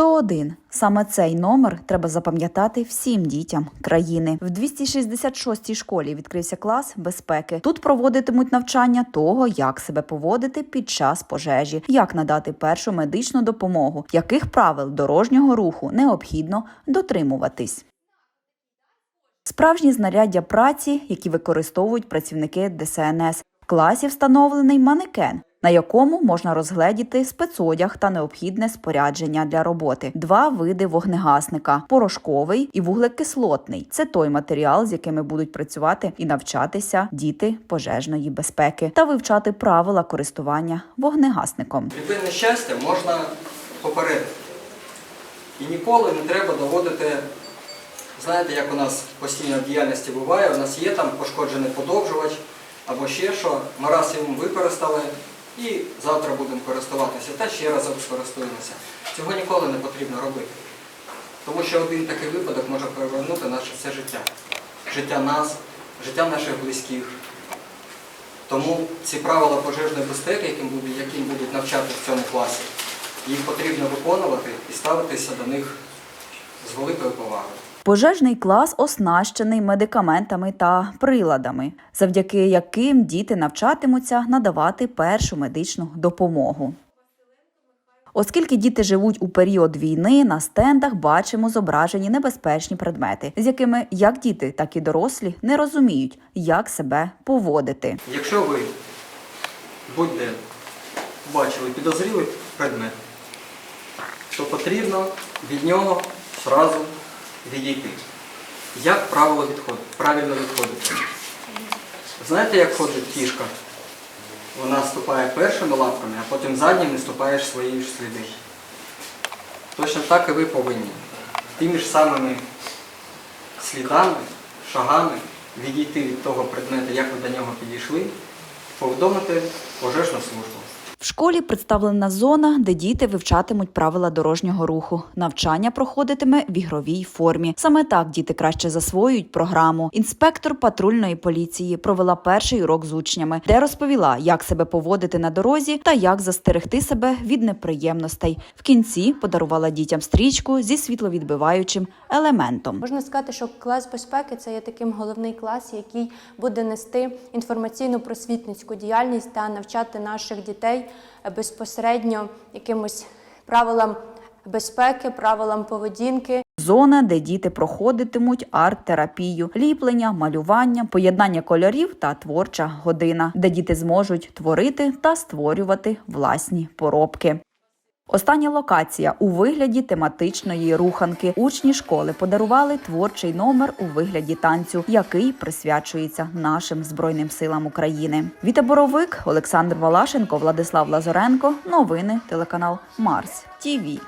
101. Саме цей номер треба запам'ятати всім дітям країни. В 266-й школі відкрився клас безпеки. Тут проводитимуть навчання того, як себе поводити під час пожежі, як надати першу медичну допомогу, яких правил дорожнього руху необхідно дотримуватись. Справжні знаряддя праці, які використовують працівники ДСНС. В класі встановлений манекен, на якому можна розгледіти спецодяг та необхідне спорядження для роботи. Два види вогнегасника: порошковий і вуглекислотний. Це той матеріал, з якими будуть працювати і навчатися діти пожежної безпеки та вивчати правила користування вогнегасником. Любе нещастя можна попередити. І ніколи не треба доводити, знаєте, як у нас постійно в діяльності буває, у нас є там пошкоджений подовжувач або ще що, ми раз його використали і завтра будемо користуватися, та ще раз скористуємося. Цього ніколи не потрібно робити. Тому що один такий випадок може перевернути наше все життя. Життя нас, життя наших близьких. Тому ці правила пожежної безпеки, яким будуть, яким будуть навчати в цьому класі, їх потрібно виконувати і ставитися до них з великою повагою. Пожежний клас оснащений медикаментами та приладами, завдяки яким діти навчатимуться надавати першу медичну допомогу. Оскільки діти живуть у період війни, на стендах бачимо зображені небезпечні предмети, з якими як діти, так і дорослі не розуміють, як себе поводити. Якщо ви будь-де бачили підозрілий предмет, то потрібно від нього зразу відійти. Як правило відходити? Правильно відходити? Знаєте, як ходить кішка? Вона ступає першими лапками, а потім задніми ступаєш свої ж сліди. Точно так і ви повинні тими ж самими слідами, шагами відійти від того предмету, як ви до нього підійшли, повідомити пожежну службу. В школі представлена зона, де діти вивчатимуть правила дорожнього руху. Навчання проходитиме в ігровій формі. Саме так діти краще засвоюють програму. Інспектор патрульної поліції провела перший урок з учнями, де розповіла, як себе поводити на дорозі та як застерегти себе від неприємностей. В кінці подарувала дітям стрічку зі світловідбиваючим елементом. Можна сказати, що клас безпеки це є таким головний клас, який буде нести інформаційну просвітницьку діяльність та навчати наших дітей безпосередньо якимось правилам безпеки, правилам поведінки. Зона, де діти проходитимуть арт-терапію, ліплення, малювання, поєднання кольорів та творча година, де діти зможуть творити та створювати власні поробки. Остання локація у вигляді тематичної руханки. Учні школи подарували творчий номер у вигляді танцю, який присвячується нашим збройним силам України. Віта Боровик, Олександр Валашенко, Владислав Лазоренко. Новини телеканал Марс Тіві.